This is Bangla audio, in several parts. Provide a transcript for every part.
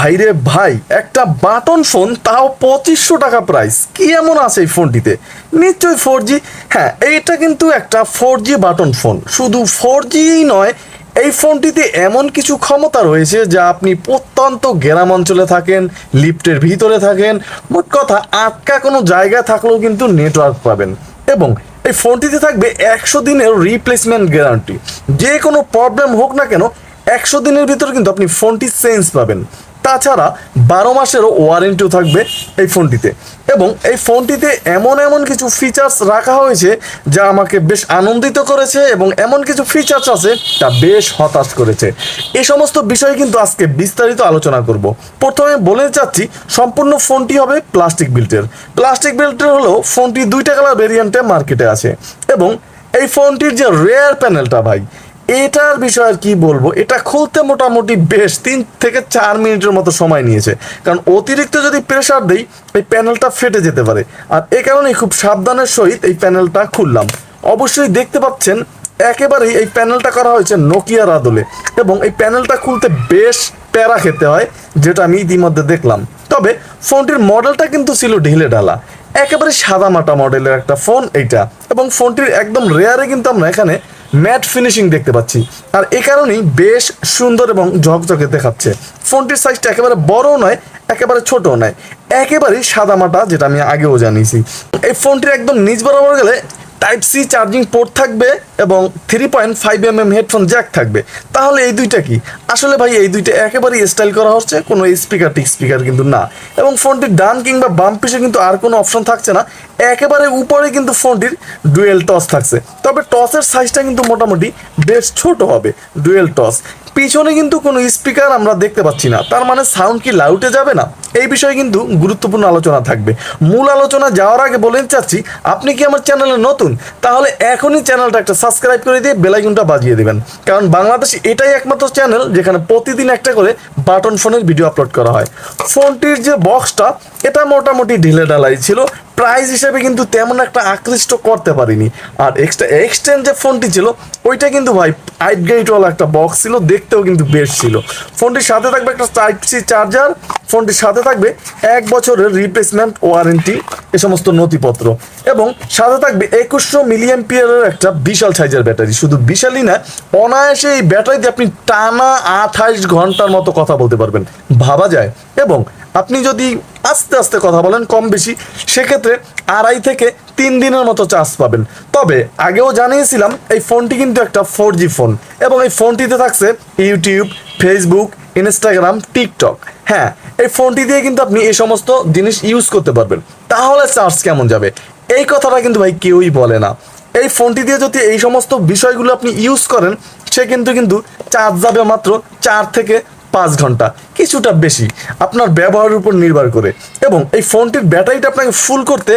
ভাইরে ভাই, একটা বাটন ফোন তাও পঁচিশশো টাকা প্রাইস কি এমন আছে এই ফোনটিতে নিশ্চয়ই ফোর জি হ্যাঁ এইটা কিন্তু একটা ফোর জি বাটন ফোন শুধু ফোর জিই নয়, এই ফোনটিতে এমন কিছু ক্ষমতা রয়েছে যা আপনি প্রত্যন্ত গ্রাম অঞ্চলে থাকেন লিফটের ভিতরে থাকেন, মোট কথা আটকা কোনো জায়গায় থাকলেও কিন্তু নেটওয়ার্ক পাবেন। এবং এই ফোনটিতে থাকবে একশো দিনের রিপ্লেসমেন্ট গ্যারান্টি যে কোনো প্রবলেম হোক না কেন, একশো দিনের ভিতরে কিন্তু আপনি ফোনটি চেঞ্জ পাবেন। তাছাড়া বারো মাসেরও ওয়ারেন্টিও থাকবে এই ফোনটিতে। এবং এই ফোনটিতে এমন এমন কিছু ফিচার্স রাখা হয়েছে যা আমাকে বেশ আনন্দিত করেছে এবং এমন কিছু ফিচার্স আছে তা বেশ হতাশ করেছে। এ সমস্ত বিষয়ে কিন্তু আজকে বিস্তারিত আলোচনা করব। প্রথমে বলে চাচ্ছি সম্পূর্ণ ফোনটি হবে প্লাস্টিক বিল্টের প্লাস্টিক বিল্টের হলেও ফোনটি দুইটা কালার ভেরিয়েন্টে মার্কেটে আছে। এবং এই ফোনটির যে রেয়ার প্যানেলটা ভাই এটার বিষয়ে কি বলব? এটা খুলতে মোটামুটি বেশ তিন থেকে চার মিনিটের মতো সময় নিয়েছে। কারণ অতিরিক্ত যদি প্রেশার দেই, এই প্যানেলটা ফেটে যেতে পারে। আর এ কারণেই খুব সাবধানের সহিত এই প্যানেলটা খুললাম। অবশ্যই দেখতে পাচ্ছেন, একেবারেই এই প্যানেলটা করা হয়েছে নোকিয়ার আদলে। এবং এই প্যানেলটা খুলতে বেশ প্যারা খেতে হয়, যেটা আমি ইতিমধ্যে দেখলাম। তবে ফোনটির মডেলটা কিন্তু ছিল ঢিলে ঢালা। একেবারে সাদা মাটা মডেলের একটা ফোন এইটা। এবং ফোনটির একদম রেয়ারে কিন্তু আমরা এখানে ম্যাট ফিনিশিং দেখতে পাচ্ছি। আর এ কারণেই বেশ সুন্দর এবং ঝকঝকে দেখাচ্ছে। ফোনটির সাইজটা একেবারে বড়ও নয়, একেবারে ছোটও নয়। একেবারেই সাদা মাটা, যেটা আমি আগেও জানিয়েছি। এই ফোনটির একদম নিজ বরাবর গেলে টাইপ সি চার্জিং পোর্ট থাকবে এবং three point five M M headphone jack থাকবে। তাহলে এই দুইটা কি? আসলে ভাই, এই দুইটা একেবারেই স্টাইল করা হচ্ছে, কোনো স্পিকার টিক স্পিকার কিন্তু না। এবং ফোনটির ডান কিংবা বাম পিছে কিন্তু আর কোনো অপশন থাকছে না। একেবারে উপরে কিন্তু ফোনটির ডুয়েল টস থাকছে। তবে টসের সাইজটা কিন্তু মোটামুটি বেশ ছোট হবে ডুয়েল টস পিছনে কিন্তু কোনো স্পিকার আমরা দেখতে পাচ্ছি না। তার মানে সাউন্ড কি লাউটে যাবে না? এই বিষয়ে কিন্তু গুরুত্বপূর্ণ আলোচনা থাকবে। মূল আলোচনা যাওয়ার আগে বলে চাচ্ছি, আপনি কি আমার চ্যানেলে নতুন? তাহলে এখনই চ্যানেলটা একটা সাবস্ক্রাইব করে দিয়ে বেলাইকনটা বাজিয়ে দেবেন। কারণ বাংলাদেশ এটাই একমাত্র চ্যানেল যেখানে প্রতিদিন একটা করে বাটন ফোনের ভিডিও আপলোড করা হয়। ফোনটির যে বক্সটা, এটা মোটামুটি ঢিলে ঢালাই ছিল। প্রাইস হিসেবে কিন্তু তেমন একটা আকৃষ্ট করতে পারিনি। আর এক্সট্রা এক্সটেন্ড যে ফোনটি ছিল, ওইটা কিন্তু ভাই আইট গেটওয়ালা একটা বক্স ছিল, দেখতেও কিন্তু বেশ ছিল। ফোনটির সাথে থাকবে একটা টাইপ সি চার্জার ফোনটির সাথে থাকবে এক বছরের রিপ্লেসমেন্ট ওয়ারেন্টি এ সমস্ত নথিপত্র। এবং সাথে থাকবে একুশশো মিলিয়ন পিয়ারের একটা বিশাল সাইজের ব্যাটারি শুধু বিশালই না অনায়াসে এই ব্যাটারিতে আপনি টানা আঠাইশ ঘণ্টার মতো কথা বলতে পারবেন। ভাবা যায়। এবং আপনি যদি আস্তে আস্তে কথা বলেন কম বেশি, সেক্ষেত্রে আড়াই থেকে তিন দিনের মতো চার্জ পাবেন। তবে আগেও জানিয়েছিলাম, এই ফোনটি কিন্তু একটা ফোর জি ফোন এবং এই ফোনটিতে থাকছে ইউটিউব ফেসবুক ইনস্টাগ্রাম টিকটক হ্যাঁ এই ফোনটি দিয়ে কিন্তু আপনি এই সমস্ত জিনিস ইউজ করতে পারবেন। তাহলে চার্জ কেমন যাবে? এই কথাটা কিন্তু ভাই কেউই বলে না। এই ফোনটি দিয়ে যদি এই সমস্ত বিষয়গুলো আপনি ইউজ করেন, সে কিন্তু কিন্তু চার্জ যাবে মাত্র চার থেকে পাঁচ ঘণ্টা, কিছুটা বেশি। আপনার ব্যবহারের উপর নির্ভর করে। এবং এই ফোনটির ব্যাটারিটা আপনাকে ফুল করতে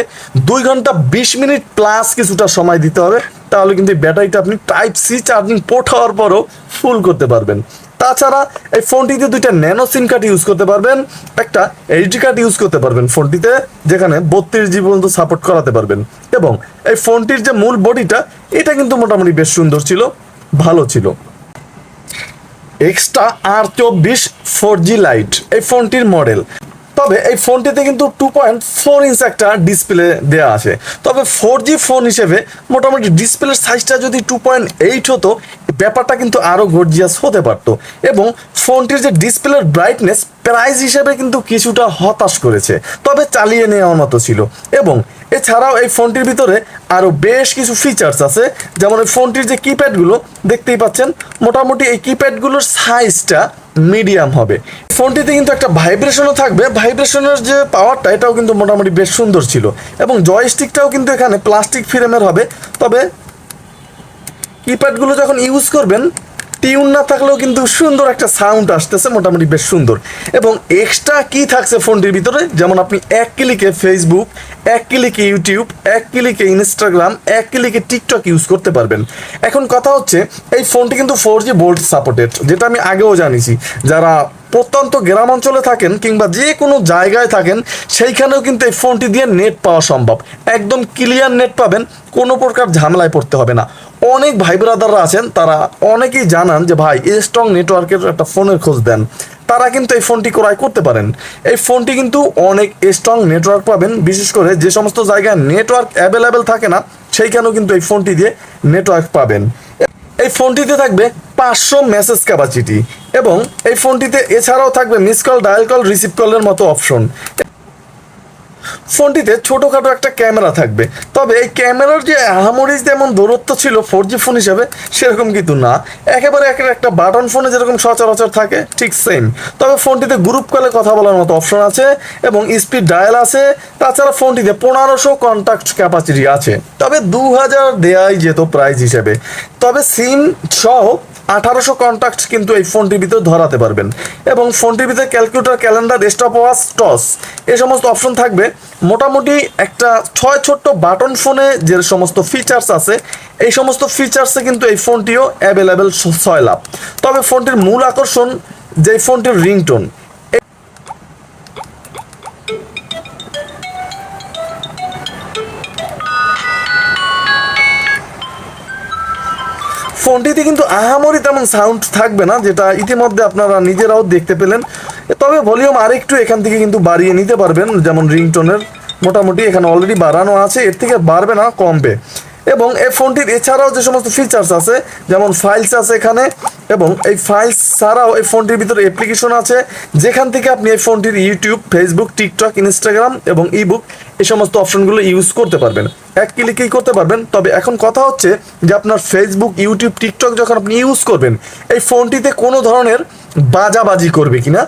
দুই ঘণ্টা বিশ মিনিট প্লাস কিছুটা সময় দিতে হবে। তাহলে কিন্তু ব্যাটারিটা আপনি টাইপ সি চার্জিং পোর্ট হওয়ার পরও ফুল করতে পারবেন। তাছাড়া এই ফোনটিতে দুইটা ন্যানো সিম কার্ড ইউজ করতে পারবেন। একটা এইচডি কার্ড ইউজ করতে পারবেন ফোনটিতে, যেখানে বত্রিশ জি পর্যন্ত সাপোর্ট করাতে পারবেন। এবং এই ফোনটির যে মূল বডিটা এটা কিন্তু মোটামুটি বেশ সুন্দর ছিল, ভালো ছিল। এক্সট্রা আর চব্বিশ ফোর জি লাইট এই ফোনটির মডেল তবে এই ফোনটিতে কিন্তু টু পয়েন্ট ফোর ইঞ্চ একটা ডিসপ্লে দেওয়া আছে। তবে ফোর জি ফোন হিসেবে মোটামুটি ডিসপ্লের সাইজটা যদি টু পয়েন্ট এইট হতো, ব্যাপারটা কিন্তু আরও গর্জিয়াস হতে পারতো এবং ফোনটির যে ডিসপ্লের ব্রাইটনেস প্রাইস হিসেবে কিন্তু কিছুটা হতাশ করেছে, তবে চালিয়ে নেওয়ার মতো ছিল এবং এছাড়াও এই ফোনটির ভিতরে আরও বেশ কিছু ফিচার্স আছে। যেমন এই ফোনটির যে কিপ্যাডগুলো দেখতেই পাচ্ছেন, মোটামুটি এই কিপ্যাডগুলোর সাইজটা মিডিয়াম হবে। ফোনটিতে কিন্তু একটা ভাইব্রেশনও থাকবে। ভাইব্রেশনের যে পাওয়ারটা, এটাও কিন্তু মোটামুটি বেশ সুন্দর ছিল। এবং জয়স্টিকটাও কিন্তু এখানে প্লাস্টিক ফ্রেমের হবে। তবে কিপ্যাডগুলো যখন ইউজ করবেন টিউন না থাকলেও কিন্তু সুন্দর একটা সাউন্ড আসতেছে, মোটামুটি বেশ সুন্দর। এবং এক্সট্রা কি থাকছে ফোনটির ভিতরে? যেমন আপনি এক ক্লিকে ফেসবুক এক ক্লিকে ইউটিউব এক ক্লিকে ইনস্টাগ্রাম এক ক্লিকে টিকটক ইউজ করতে পারবেন। এখন কথা হচ্ছে, এই ফোনটি কিন্তু ফোর জি বোল্ট সাপোর্টেড যেটা আমি আগেও জানিছি যারা প্রত্যন্ত গ্রাম অঞ্চলে থাকেন কিংবা যে কোনো জায়গায় থাকেন, সেইখানেও কিন্তু এই ফোনটি দিয়ে নেট পাওয়া সম্ভব। একদম ক্লিয়ার নেট পাবেন, কোনো প্রকার ঝামেলায় পড়তে হবে না। অনেক ভাই ব্রাদাররা আছেন, তারা অনেকেই জানান যে, ভাই স্ট্রং নেটওয়ার্কের একটা ফোনের খোঁজ দেন। তারা কিন্তু এই ফোনটি ক্রয় করতে পারেন। এই ফোনটি কিন্তু অনেক স্ট্রং নেটওয়ার্ক পাবেন, বিশেষ করে যে সমস্ত জায়গায় নেটওয়ার্ক অ্যাভেলেবেল থাকে না, সেইখানেও কিন্তু এই ফোনটি দিয়ে নেটওয়ার্ক পাবেন। এই ফোনটিতে থাকবে পাঁচশো মেসেজ ক্যাপাসিটি এবং এই ফোনটিতে এছাড়াও থাকবে miss call dial call receive কলের মতো অপশন ফোনটিতে ছোটোখাটো একটা ক্যামেরা থাকবে। তবে এই ক্যামেরার যে আহামরিজ যেমন দূরত্ব ছিল ফোর জি ফোন হিসাবে, সেরকম কিন্তু না। একেবারে একের একটা বাটন ফোনে যেরকম সচরাচর থাকে, ঠিক সেম তবে ফোনটিতে গ্রুপ কলে কথা বলার মতো অপশন আছে এবং স্পিড ডায়াল আছে। তাছাড়া ফোনটিতে পনেরোশো কন্ট্যাক্ট ক্যাপাসিটি আছে। তবে দু হাজার দেয়াই যেত প্রাইস হিসেবে। তবে সিম সহ আঠারোশো কন্ট্যাক্ট কিন্তু এই ফোনটির ভিতরে ধরাতে পারবেন। এবং ফোন টিভিতে calculator calendar stop watch torch এ সমস্ত অপশন থাকবে। মোটামুটি একটা ছয় ছোট্ট বাটন ফোনে যে সমস্ত ফিচার্স আছে, এই সমস্ত ফিচার্সে কিন্তু এই ফোনটিও অ্যাভেলেবেল ছয় লাভ তবে ফোনটির মূল আকর্ষণ যে ফোনটির রিংটোন ফোনটিতে কিন্তু আহামরি তেমন সাউন্ড থাকবে না, যেটা ইতিমধ্যে আপনারা নিজেরাও দেখতে পেলেন। তবে ভলিউম আরেকটু এখান থেকে কিন্তু বাড়িয়ে নিতে পারবেন, যেমন রিংটোনের মোটামুটি এখানে অলরেডি বাড়ানো আছে, এর থেকে বাড়বে না, কমবে। এবং এই ফোনটির এছাড়াও যে সমস্ত ফিচার্স আছে, যেমন ফাইলস আছে এখানে, এবং এই ফাইলস ছাড়াও এই ফোনটির ভিতরে অ্যাপ্লিকেশন আছে। যেখান থেকে আপনি এই ফোনটির ইউটিউব ফেসবুক টিকটক ইনস্টাগ্রাম এবং ইবুক এই সমস্ত অপশনগুলো ইউজ করতে পারবেন। এক ক্লিকেই করতে পারবেন। তবে এখন কথা হচ্ছে যে আপনার ফেসবুক ইউটিউব টিকটক যখন আপনি ইউজ করবেন, এই ফোনটিতে কোনো ধরনের বাজাবাজি করবে কিনা?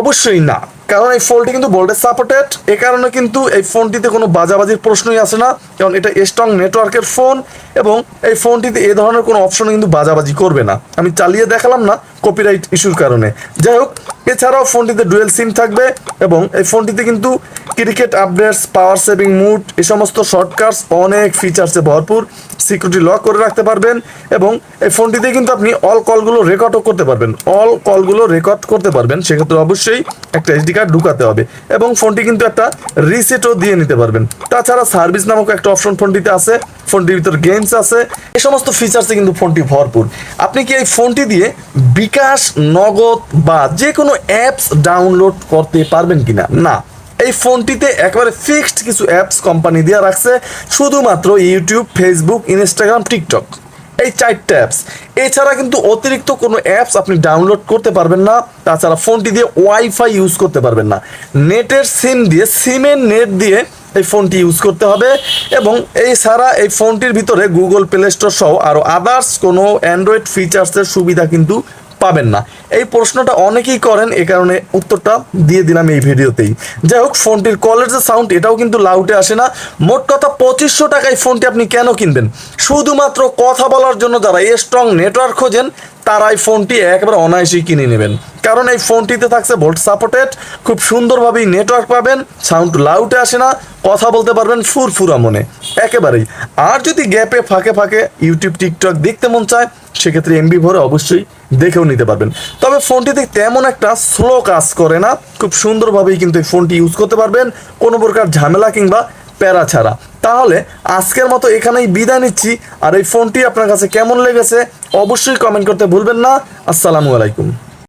অবশ্যই না। কারণ এই ফোনটি কিন্তু বোল্ডের সাপোর্টেড এ কারণে কিন্তু এই ফোনটিতে কোনো বাজাবাজির প্রশ্নই আসে না, কারণ এটা স্ট্রং নেটওয়ার্কের ফোন এবং এই ফোনটিতে এ ধরনের কোনো অপশন কিন্তু বাজাবাজি করবে না। আমি চালিয়ে দেখালাম না কপিরাইট ইস্যুর কারণে। যাই হোক, এছাড়াও ফোনটিতে ডুয়েল সিম থাকবে এবং এই ফোনটিতে কিন্তু cricket updates power saving mode এই সমস্ত শর্টকাটস অনেক ফিচার্সে ভরপুর। সিকিউরিটি লক করে রাখতে পারবেন এবং এই ফোনটিতে কিন্তু আপনি অল কলগুলো রেকর্ডও করতে পারবেন। অল কলগুলো রেকর্ড করতে পারবেন। সেক্ষেত্রে অবশ্যই একটা এসডি কার্ড ঢুকাতে হবে এবং ফোনটি কিন্তু একটা রিসেটও দিয়ে নিতে পারবেন। তাছাড়া সার্ভিস নামক একটা অপশন ফোনটিতে আছে, ফোনটির ভিতর গেমস আছে, এই সমস্ত ফিচার্সে কিন্তু ফোনটি ভরপুর। আপনি কি এই ফোনটি দিয়ে বিকাশ, নগদ বা যে কোনো অ্যাপস ডাউনলোড করতে পারবেন কিনা? না। এই ফোনটিতে একবারে ফিক্সড কিছু অ্যাপস কোম্পানি দিয়ে রাখছে, শুধুমাত্র ইউটিউব ফেসবুক ইনস্টাগ্রাম টিকটক এই চারটে অ্যাপস এছাড়া কিন্তু অতিরিক্ত কোনো অ্যাপস আপনি ডাউনলোড করতে পারবেন না। তাছাড়া ফোনটি দিয়ে ওয়াইফাই ইউজ করতে পারবেন না। নেটের সিম দিয়ে সিমের নেট দিয়ে এই ফোনটি ইউজ করতে হবে। এবং এই ছাড়া এই ফোনটির ভিতরে গুগল প্লে স্টোর সহ আরও আদার্স কোনো অ্যান্ড্রয়েড ফিচার্সের সুবিধা কিন্তু পাবেন না। এই প্রশ্নটা অনেকেই করেন, এ কারণে উত্তরটা দিয়ে দিলাম এই ভিডিওতেই। যাই হোক, ফোনটির কলের যে সাউন্ড এটাও কিন্তু লাউটে আসে না। মোট কথা পঁচিশশো টাকায় ফোনটি আপনি কেন কিনবেন? শুধুমাত্র কথা বলার জন্য যারা স্ট্রং নেটওয়ার্ক খোঁজেন, তারাই ফোনটি একেবারে অনায়াসেই কিনে নেবেন। কারণ এই ফোনটিতে থাকছে ভোল্ট সাপোর্টেড, খুব সুন্দরভাবেই নেটওয়ার্ক পাবেন সাউন্ড লাউটে আসে না, কথা বলতে পারবেন ফুরফুরা মনে। একেবারেই। আর যদি গ্যাপে ফাঁকে ফাঁকে ইউটিউব টিকটক দেখতে মন চায়, সেক্ষেত্রে এমবি ভরে অবশ্যই দেখেও নিতে পারবেন। তবে ফোনটিতে তেমন একটা স্লো কাজ করে না, খুব সুন্দরভাবেই কিন্তু এই ফোনটি ইউজ করতে পারবেন, কোনো প্রকার ঝামেলা কিংবা প্যারা ছাড়া। তাহলে আজকের মতো এখানেই বিদায় নিচ্ছি, আর এই ফোনটি আপনার কাছে কেমন লেগেছে অবশ্যই কমেন্ট করতে ভুলবেন না। আসসালামু আলাইকুম।